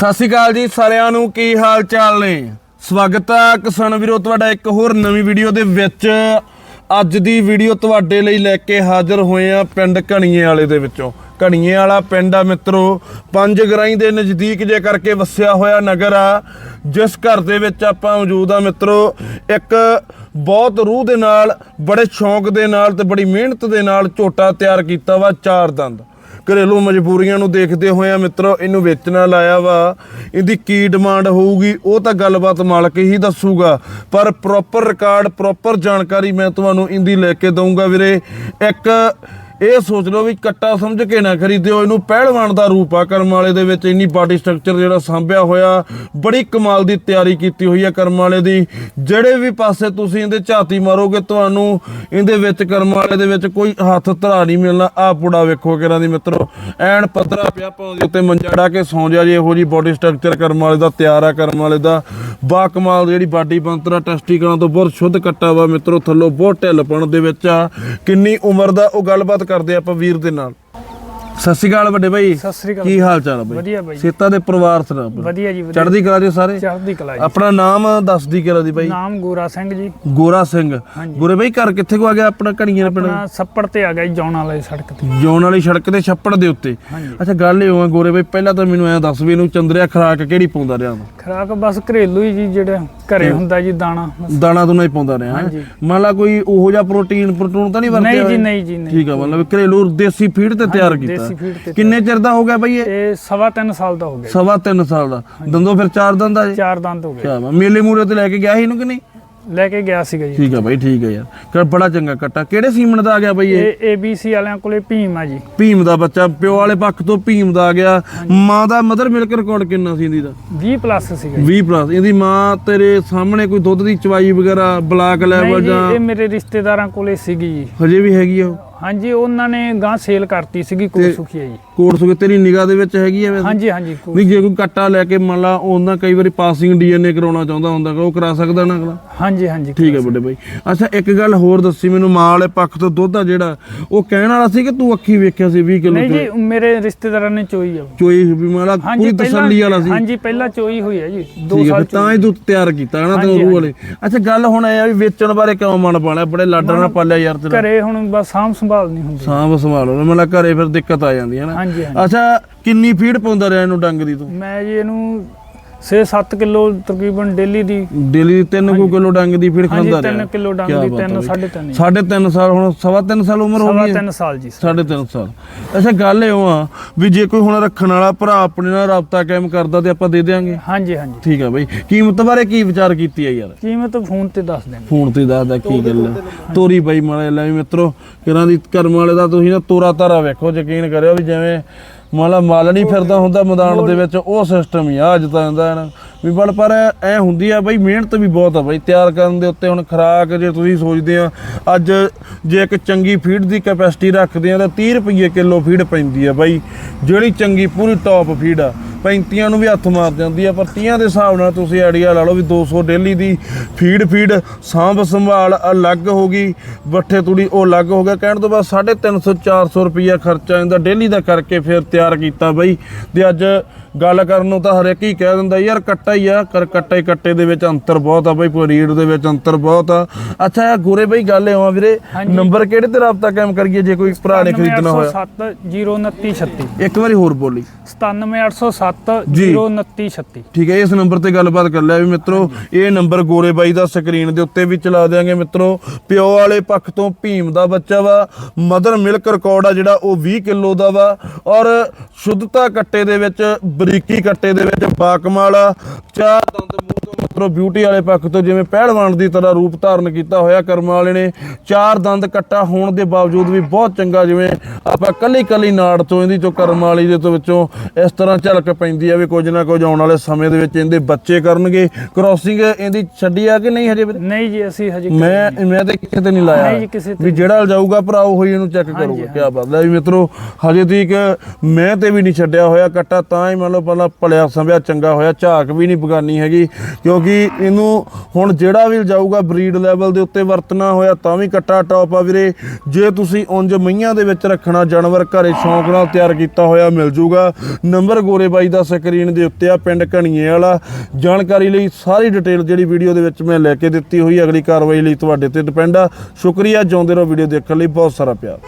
ਸਤਿ ਸ਼੍ਰੀ ਅਕਾਲ ਜੀ ਸਾਰਿਆਂ ਨੂੰ, ਕੀ ਹਾਲ ਚਾਲ ਨੇ? ਸਵਾਗਤ ਹੈ ਕਿਸਾਨ ਵੀਰੋ, ਤੁਹਾਡਾ ਇੱਕ ਹੋਰ ਨਵੀਂ ਵੀਡੀਓ ਦੇ ਵਿੱਚ। ਅੱਜ ਦੀ ਵੀਡੀਓ ਤੁਹਾਡੇ ਲਈ ਲੈ ਕੇ ਹਾਜ਼ਰ ਹੋਏ ਆ ਪਿੰਡ ਘਣੀਏ ਵਾਲੇ ਦੇ ਵਿੱਚੋਂ। ਘਣੀਏ ਵਾਲਾ ਪਿੰਡ ਆ ਮਿੱਤਰੋ, ਪੰਜ ਗਰਾਈ ਦੇ ਨਜ਼ਦੀਕ ਜੇ ਕਰਕੇ ਵਸਿਆ ਹੋਇਆ ਨਗਰ ਆ। ਜਿਸ ਘਰ ਦੇ ਵਿੱਚ ਆਪਾਂ ਮੌਜੂਦ ਆ ਮਿੱਤਰੋ, ਇੱਕ ਬਹੁਤ ਰੂਹ ਦੇ ਨਾਲ, ਬੜੇ ਸ਼ੌਂਕ ਦੇ ਨਾਲ ਤੇ ਬੜੀ ਮਿਹਨਤ ਦੇ ਨਾਲ ਝੋਟਾ ਤਿਆਰ ਕੀਤਾ ਵਾ ਚਾਰ ਦੰਦ। ਘਰੇਲੂ ਮਜਬੂਰੀਆਂ ਨੂੰ ਦੇਖਦੇ ਹੋਏ ਆ ਮਿੱਤਰੋ, ਇਹਨੂੰ ਵੇਚਣਾ ਲਾਇਆ ਵਾ। ਇਹਦੀ ਕੀ ਡਿਮਾਂਡ ਹੋਊਗੀ, ਉਹ ਤਾਂ ਗੱਲਬਾਤ ਮਾਲਕ ਹੀ ਦੱਸੂਗਾ। ਪਰ ਪ੍ਰੋਪਰ ਰਿਕਾਰਡ ਪ੍ਰੋਪਰ ਜਾਣਕਾਰੀ ਮੈਂ ਤੁਹਾਨੂੰ ਇਹਦੀ ਲੈ ਕੇ ਦਊਂਗਾ ਵੀਰੇ। ਇੱਕ ਇਹ ਸੋਚ ਲਓ ਵੀ ਕੱਟਾ ਸਮਝ ਕੇ ਨਾ ਖਰੀਦਿਓ, ਇਹਨੂੰ ਪਹਿਲਵਾਨ ਦਾ ਰੂਪ ਆ। ਕਰਮ ਵਾਲੇ ਦੇ ਵਿੱਚ ਇੰਨੀ ਬਾਡੀ ਸਟਰਕਚਰ ਜਿਹੜਾ ਸਾਂਭਿਆ ਹੋਇਆ, ਬੜੀ ਕਮਾਲ ਦੀ ਤਿਆਰੀ ਕੀਤੀ ਹੋਈ ਆ ਕਰਮ ਵਾਲੇ ਦੀ। ਜਿਹੜੇ ਵੀ ਪਾਸੇ ਤੁਸੀਂ ਇਹਦੇ ਝਾਤੀ ਮਾਰੋਗੇ, ਤੁਹਾਨੂੰ ਇਹਦੇ ਵਿੱਚ ਕਰਮ ਵਾਲੇ ਦੇ ਵਿੱਚ ਕੋਈ ਹੱਥ ਧਰਾ ਨਹੀਂ ਮਿਲਣਾ। ਆ ਪੁੜਾ ਵੇਖੋ ਕਿਰਾਂ ਦੀ ਮਿੱਤਰੋ। ਐਨ ਪੱਧਰਾ ਪਿਆ ਪਾਉਂਦੇ ਉੱਤੇ ਮੰਜਾ ਡਾ ਕੇ ਸੌਂ ਜਾ ਜੇ ਇਹੋ ਜੀ ਬਾਡੀ ਸਟਰਕਚਰ ਕਰਮ ਵਾਲੇ ਦਾ ਤਿਆਰ ਆ ਕਰਮ ਵਾਲੇ ਦਾ। ਬਾ ਕਮਾਲ ਦੀ ਜਿਹੜੀ ਬਾਡੀ ਬੰਤਰਾ ਟੈਸਟੀਕਲਾਂ ਤੋਂ ਬਹੁਤ ਸ਼ੁੱਧ ਕੱਟਾ ਵਾ ਮਿੱਤਰੋ, ਥੱਲੋਂ ਬਹੁਤ ਢਿੱਲਪਣ ਦੇ ਵਿੱਚ ਆ। ਕਿੰਨੀ ਉਮਰ ਦਾ ਉਹ ਗੱਲਬਾਤ ਕਰਦੇ ਆਪਾਂ ਵੀਰ ਦੇ ਨਾਲ। ਸਤਿ ਸ਼੍ਰੀ ਅਕਾਲ ਵੱਡੇ ਭਾਈ। ਸਤਿ ਸ੍ਰੀ ਅਕਾਲ ਕੀ ਹਾਲ ਚਾਲ ਆ ਬਾਈ ਵਧੀਆ ਬਾਈ ਸੇਤਾ ਦੇ ਪਰਿਵਾਰ ਸੁਣਾ ਆਪਣਾ। ਵਧੀਆ ਜੀ ਵਧੀਆ। ਚੜ੍ਹਦੀ ਕਲਾ ਦੇ ਸਾਰੇ? ਚੜ੍ਹਦੀ ਕਲਾ ਜੀ। ਆਪਣਾ ਨਾਮ ਦੱਸ ਦੀ ਕਰਾ ਦੀ ਬਾਈ ਨਾਮ ਗੋਰਾ ਸਿੰਘ ਜੀ। ਗੋਰਾ ਸਿੰਘ। ਗੋਰੇ ਬਾਈ ਘਰ ਕਿੱਥੇ ਕੋ ਆ ਗਿਆ ਆਪਣਾ ਘੜੀਆਂ ਦਾ ਪਿੰਡ? ਆਪਣਾ ਸੱਪੜ ਤੇ ਆ ਗਿਆ ਜੀ ਜੌਣ ਵਾਲੀ ਸੜਕ ਤੇ। ਜੌਨ ਵਾਲੀ ਸੜਕ ਦੇ ਛੱਪੜ ਦੇ ਉੱਤੇ। ਅੱਛਾ ਗੱਲ ਇਹ ਹੋਆ ਗੋਰੇ ਬਾਈ ਪਹਿਲਾਂ ਤਾਂ ਮੈਨੂੰ ਐ ਦੱਸ ਵੀ ਇਹਨੂੰ ਚੰਦਰਿਆ ਖਰਾਕ ਕਿਹੜੀ ਪਾਉਂਦਾ ਰਿਹਾ ਤੂੰ ਖਰਾਕ ਬਸ ਘਰੇਲੂ ਹੀ ਜੀ ਜਿਹੜਾ ਘਰੇ ਹੁੰਦਾ ਜੀ ਦਾਣਾ। ਦਾਣਾ ਤੂੰ ਨਹੀਂ ਪਾਉਂਦਾ ਰਿਹਾ ਹੈਂ? ਮੰਨ ਲਾ ਕੋਈ ਉਹੋ ਜਿਹਾ ਪ੍ਰੋਟੀਨ ਪ੍ਰੋਟੂਨ ਤਾਂ ਨਹੀਂ ਵਰਤਿਆ ਨਹੀਂ ਜੀ ਹੋਇਆ? ਨਹੀਂ ਜੀ ਨਹੀਂ ਠੀਕ ਆ ਮਤਲਬ ਘਰੇਲੂ ਦੇਸੀ ਫੀਡ ਤੇ ਤਿਆਰ ਕੀਤਾ। ਦੇਸੀ ਫੀਡ ਤੇ ਕਿੰਨੇ ਚਿਰ ਦਾ ਹੋ ਗਿਆ ਬਾਈ ਇਹ? ਇਹ ਸਵਾ ਤਿੰਨ ਸਾਲ ਦਾ ਹੋ ਗਿਆ। ਸਵਾ ਤਿੰਨ ਸਾਲ ਦਾ। ਦੰਦੋਂ ਫਿਰ ਚਾਰ ਦੰਦ ਆ ਜੀ? ਚਾਰ ਦੰਦ ਹੋ ਗਏ। ਕਿਆ ਮੇਲੇ ਮੂਰੇ ਤੇ ਲੈ ਕੇ ਗਿਆ ਸੀ ਇਹਨੂੰ ਕਿ ਨਹੀਂ? ਲੈ ਕੇ ਗਿਆ ਸੀਗਾ ਜੀ। ਠੀਕ ਆ ਬਾਈ ਠੀਕ ਆ ਯਾਰ। ਕਰ ਬੜਾ ਚੰਗਾ ਕੱਟਾ। ਕਿਹੜੇ ਸੀਮਨ ਦਾ ਆ ਗਿਆ ਬਾਈ ਇਹ? ਇਹ ABC ਵਾਲਿਆਂ ਕੋਲੇ ਭੀਮ ਆ ਜੀ। ਭੀਮ ਦਾ ਬੱਚਾ ਪਿਓ ਵਾਲੇ ਪੱਖ ਤੋਂ ਭੀਮ ਦਾ ਆ ਗਿਆ। ਮਾਂ ਦਾ ਮਦਰ ਮਿਲਕ ਰਿਕਾਰਡ ਕਿੰਨਾ ਸੀ ਇਹਦੀ ਦਾ? 20 ਪਲੱਸ ਸੀਗਾ ਜੀ। 20 ਪਲੱਸ ਇਹਦੀ ਮਾਂ ਤੇਰੇ ਸਾਹਮਣੇ ਕੋਈ ਦੁੱਧ ਦੀ ਚਵਾਈ ਵਗੈਰਾ ਬਲਾਕ ਲੈਵਲ ਜੀ ਜਾਂ ਇਹ ਮੇਰੇ ਰਿਸ਼ਤੇਦਾਰਾਂ ਕੋਲੇ ਸੀਗੀ ਜੀ। ਹਜੇ ਵੀ ਹੈਗੀ ਆ ਉਹ? ਹਾਂਜੀ ਉਹਨਾਂ ਨੇ ਗਾਂ ਸੇਲ ਕਰਤੀ ਸੀਗੀ ਕੋਈ ਸੁਖੀਆ ਜੀ। ਕੋਰਸ ਸੁਗੇ ਤੇਰੀ ਨਿਗਾਹ ਦੇ ਵਿੱਚ ਹੈਗੀ ਵੈਸੇ ਹਾਂਜੀ ਹਾਂਜੀ ਵੀ ਜੇ ਕੋਈ ਕੱਟਾ ਲੈ ਕੇ ਮੰਨ ਲਾ ਉਹਨਾਂ ਕਈ ਵਾਰੀ ਪਾਸਿੰਗ ਡੀਐਨਏ ਕਰਾਉਣਾ ਚਾਹੁੰਦਾ ਹੁੰਦਾ ਉਹ ਕਰਾ ਸਕਦਾ ਨਾ ਅਗਲਾ? ਹਾਂਜੀ ਹਾਂਜੀ ਠੀਕ ਹੈ ਵੱਡੇ ਬਾਈ ਅੱਛਾ ਇੱਕ ਗੱਲ ਹੋਰ ਦੱਸੀ ਮੈਨੂੰ ਮਾਂ ਵਾਲੇ ਪੱਖ ਤੋਂ ਦੁੱਧ ਆ ਜਿਹੜਾ ਉਹ ਕਹਿਣ ਵਾਲਾ ਸੀ ਕਿ ਤੂੰ ਅੱਖੀ ਵੇਖਿਆ ਸੀ 20 ਕਿਲੋ ਨਹੀਂ ਜੀ ਮੇਰੇ ਰਿਸ਼ਤੇਦਾਰਾਂ ਨੇ ਚੋਈ ਆ। ਚੋਈ ਵੀ ਲਾ ਪੂਰੀ ਤਸੱਲੀ ਵਾਲਾ ਸੀ। ਹਾਂਜੀ ਪਹਿਲਾਂ ਚੋਈ ਹੋਈ ਹੈ ਜੀ 2 ਠੀਕ ਹੈ ਸਾਲ ਤਾਂ ਹੀ ਤੂੰ ਤਿਆਰ ਕੀਤਾ ਹਨਾ ਤੈਨੂੰ ਰੂਹ ਵਾਲੇ। ਅੱਛਾ ਗੱਲ ਹੁਣ ਇਹ ਆ ਵੀ ਵੇਚਣ ਬਾਰੇ ਕਿਉਂ ਮਨ ਪਾਲਿਆ? ਬੜੇ ਲਾਡਾਂ ਨਾਲ ਪਾਲਿਆ ਯਾਰ ਤੇਰਾ। ਘਰੇ ਹੁਣ ਬਸ ਸਾਂਭ ਸੰਭਾਲ ਨਹੀਂ ਹੁੰਦੀ। ਸਾਂਭ ਸੰਭਾਲੋ ਮਤਲਬ ਘਰੇ ਫਿਰ ਦਿੱਕਤ ਆ ਜਾਂਦੀ ਹੈ ਨਾ। ਹਾਂਜੀ ਹਾਂਜੀ। ਅੱਛਾ ਕਿੰਨੀ ਫੀਡ ਪਾਉਂਦਾ ਰਿਹਾ ਇਹਨੂੰ ਡੰਗ ਦੀ ਤੂੰ? ਮੈਂ ਜੀ ਇਹਨੂੰ 6-7 ਕਿਲੋ ਤਕਰੀਬਨ ਡੇਲੀ ਦੀ। ਡੇਲੀ 3 ਕਿਲੋ ਡੰਗ ਦੀ ਫੀਡ ਖਾਂਦਾ 3 ਰਿਹਾ। ਕਿਲੋ ਡੰਗ ਦੀ ਬਾਤ 3 ਹੈ ਸਾਢੇ ਤਿੰਨ ਸਾਢੇ 3 ਸਾਲ ਹੁਣ ਸਵਾ 3 ਸਾਲ ਉਮਰ ਹੋ ਗਈ ਹੈ? 3 ਸਾਲ ਜੀ ਸਾਢੇ 3 ਸਾਲ। ਅੱਛਾ ਗੱਲ ਇਹ ਆ ਵੀ ਜੇ ਕੋਈ ਹੁਣ ਰੱਖਣ ਵਾਲਾ ਭਰਾ ਆਪਣੇ ਨਾਲ ਰਾਬਤਾ ਕਾਇਮ ਕਰਦਾ ਤੇ ਆਪਾਂ ਦੇ ਦੇਾਂਗੇ ਹਾਂਜੀ ਹਾਂਜੀ। ਠੀਕ ਆ ਬਈ। ਕੀਮਤ ਬਾਰੇ ਕੀ ਵਿਚਾਰ ਕੀਤੀ ਹੈ ਯਾਰ? ਕੀਮਤ ਫੋਨ ਤੇ ਦੱਸ ਦੇਣਗੇ ਫੋਨ ਤੇ ਦੱਸਦਾ ਕੀ ਗੱਲ ਤੋਰੀ ਬਾਈ ਮਾਲੇ ਲੈ ਮਿੱਤਰੋ ਕਿਰਾਂ ਦੀ ਕਰਮ ਵਾਲੇ ਦਾ ਤੁਸੀਂ ਨਾ ਤੋਰਾ ਤਾਰਾ ਵੇਖੋ ਯਕੀਨ ਕਰਿਓ ਵੀ ਜਿਵੇਂ ਮਾਲਾ ਮਾਲ ਨਹੀਂ ਫਿਰਦਾ ਹੁੰਦਾ ਮੈਦਾਨ ਦੇ ਵਿੱਚ ਉਹ ਸਿਸਟਮ ਹੀ ਆ ਅੱਜ ਤਾਂ ਹੁੰਦਾ ਹੈ ਨਾ ਵੀ ਬਲ ਪਰ ਐ ਹੁੰਦੀ ਆ ਬਈ ਮਿਹਨਤ ਵੀ ਬਹੁਤ ਆ ਬਈ ਤਿਆਰ ਕਰਨ ਦੇ ਉੱਤੇ ਹੁਣ ਖਰਾਕ ਜੇ ਤੁਸੀਂ ਸੋਚਦੇ ਆ ਅੱਜ ਜੇ ਇੱਕ ਚੰਗੀ ਫੀਡ ਦੀ ਕੈਪੈਸਿਟੀ ਰੱਖਦੇ ਆ ਤਾਂ 30 ਰੁਪਏ ਕਿਲੋ ਫੀਡ ਪੈਂਦੀ ਆ ਬਾਈ ਜਿਹੜੀ ਚੰਗੀ ਪੂਰੀ ਟੌਪ ਫੀਡ ਆ। 35 ਨੂੰ ਵੀ ਹੱਥ ਮਾਰ ਜਾਂਦੀ ਆ ਪਰ 30 ਦੇ ਹਿਸਾਬ ਨਾਲ ਤੁਸੀਂ ਆਈਡੀਆ ਲਾ ਲਓ ਵੀ 200 ਡੇਲੀ ਦੀ ਫੀਡ ਫੀਡ ਸਾਂਭ ਸੰਭਾਲ ਅਲੱਗ ਹੋ ਗਈ ਬੱਠੇ ਤੂੜੀ ਉਹ ਅਲੱਗ ਹੋ ਗਿਆ। ਕਹਿਣ ਤੋਂ ਬਾਅਦ 350 400 ਰੁਪਈਆ ਖਰਚਾ ਇਹਦਾ ਡੇਲੀ ਦਾ ਕਰਕੇ ਫਿਰ ਤਿਆਰ ਕੀਤਾ ਬਈ। ਤੇ ਅੱਜ ਗੱਲ ਕਰਨ ਨੂੰ ਤਾਂ ਹਰੇਕ ਹੀ ਕਹਿ ਦਿੰਦਾ ਯਾਰ ਕੱਟਾ ਹੀ ਆ ਕਰ ਕੱਟੇ ਕੱਟੇ ਦੇ ਵਿੱਚ ਅੰਤਰ ਬਹੁਤ ਆ ਬਈ ਪਰੀਡ ਦੇ ਵਿੱਚ ਅੰਤਰ ਬਹੁਤ ਆ। ਅੱਛਾ ਗੋਰੇ ਬਈ ਗੱਲ ਇਹ ਆ ਵੀਰੇ ਨੰਬਰ ਕਿਹੜੇ ਤੇ ਰਾਬਤਾ ਕਾਇਮ ਕਰੀਏ ਜੇ ਕੋਈ ਭਰਾ ਨੇ ਖਰੀਦਣਾ ਹੋਇਆ? 02936 ਇੱਕ ਵਾਰੀ ਹੋਰ ਬੋਲੀ। 97807 ਜੀ। 02936 ਠੀਕ ਹੈ ਇਸ ਨੰਬਰ ਤੇ ਗੱਲਬਾਤ ਕਰ ਲਿਆ ਵੀ ਮਿੱਤਰੋ ਇਹ ਨੰਬਰ ਗੋਰੇ ਬਾਈ ਦਾ ਸਕਰੀਨ ਦੇ ਉੱਤੇ ਵੀ ਚਲਾ ਦਿਆਂਗੇ ਮਿੱਤਰੋ। ਪਿਓ ਵਾਲੇ ਪੱਖ ਤੋਂ ਭੀਮ ਦਾ ਬੱਚਾ ਵਾ ਮਦਰ ਮਿਲਕ ਰਿਕਾਰਡ ਆ ਜਿਹੜਾ ਉਹ 20 ਕਿਲੋ ਦਾ ਵਾ। ਔਰ ਸ਼ੁੱਧਤਾ ਕੱਟੇ ਦੇ ਵਿੱਚ ਬਰੀਕੀ ਕੱਟੇ ਦੇ ਵਿੱਚ ਬਾਕਮਾਲ ਚਾਰ ਦੰਦ ਮਿੱਤਰੋ ਬਿਊਟੀ ਵਾਲੇ ਪੱਖ ਤੋਂ ਜਿਵੇਂ ਪਹਿਲਵਾਨ ਦੀ ਤਰ੍ਹਾਂ ਰੂਪ ਧਾਰਨ ਕੀਤਾ ਹੋਇਆ ਕਰਮ ਵਾਲੇ ਨੇ ਚਾਰ ਦੰਦ ਕੱਟਾ ਹੋਣ ਦੇ ਬਾਵਜੂਦ ਵੀ ਬਹੁਤ ਚੰਗਾ ਜਿਵੇਂ ਆਪਾਂ ਕੱਲੀ ਕੱਲੀ ਨਾੜ ਤੋਂ ਇਹਦੀ ਚੋਂ ਕਰਮ ਵਾਲੀ ਦੇ ਤੋਂ ਵਿੱਚੋਂ ਇਸ ਤਰ੍ਹਾਂ ਝਲਕ ਪੈਂਦੀ ਆ ਵੀ ਕੁਝ ਨਾ ਕੁਝ ਆਉਣ ਵਾਲੇ ਸਮੇਂ ਦੇ ਵਿੱਚ ਇਹਦੇ ਬੱਚੇ ਕਰਨਗੇ। ਕ੍ਰਾਸਿੰਗ ਇਹਦੀ ਛੱਡੀ ਆ ਕਿ ਨਹੀਂ ਹਜੇ? ਨਹੀਂ ਜੀ ਅਸੀਂ ਹਜੇ ਮੈਂ ਮੈਂ ਤੇ ਕਿਸੇ ਤੇ ਨਹੀਂ ਲਾਇਆ। ਵੀ ਜਿਹੜਾ ਜਾਊਗਾ ਭਰਾ ਉਹ ਹੀ ਇਹਨੂੰ ਚੈੱਕ ਕਰੂਗਾ ਕੀ ਬਾਤ ਹੈ। ਵੀ ਮਿੱਤਰੋ ਹਜੇ ਤੀਕ ਮੈਂ ਤੇ ਵੀ ਨਹੀਂ ਛੱਡਿਆ ਹੋਇਆ ਕੱਟਾ ਤਾਂ ਹੀ ਮੰਨ ਲਓ ਪਹਿਲਾਂ ਭਲਿਆ ਸੰਭਿਆ ਚੰਗਾ ਹੋਇਆ ਝਾਕ ਵੀ ਨਹੀਂ ਬਗਾਨੀ ਹੈਗੀ। ਕਿਉਂਕਿ ਇਹਨੂੰ ਹੁਣ ਜਿਹੜਾ ਵੀ ਜਾਊਗਾ ਬਰੀਡ ਲੈਵਲ ਦੇ ਉੱਤੇ ਵਰਤਣਾ ਹੋਇਆ ਤਾਂ ਵੀ ਕੱਟਾ ਟੌਪ ਆ ਵੀਰੇ। ਜੇ ਤੁਸੀਂ ਉਂਝ ਮਈਆਂ ਦੇ ਵਿੱਚ ਰੱਖਣਾ, ਜਾਨਵਰ ਘਰੇ ਸ਼ੌਂਕ ਨਾਲ ਤਿਆਰ ਕੀਤਾ ਹੋਇਆ ਮਿਲ ਜੂਗਾ। ਨੰਬਰ ਗੋਰੇ ਬਾਈ ਦਾ ਸਕਰੀਨ ਦੇ ਉੱਤੇ ਆ, ਪਿੰਡ ਘਣੀਏ ਵਾਲਾ। ਜਾਣਕਾਰੀ ਲਈ ਸਾਰੀ ਡਿਟੇਲ ਜਿਹੜੀ ਵੀਡੀਓ ਦੇ ਵਿੱਚ ਮੈਂ ਲੈ ਕੇ ਦਿੱਤੀ ਹੋਈ ਅਗਲੀ ਕਾਰਵਾਈ ਲਈ ਤੁਹਾਡੇ ਤੇ ਡਿਪੈਂਡ ਆ। ਸ਼ੁਕਰੀਆ, ਜਿਉਂਦੇ ਰਹੋ ਵੀਡੀਓ ਦੇਖਣ ਲਈ। ਬਹੁਤ ਸਾਰਾ ਪਿਆਰ।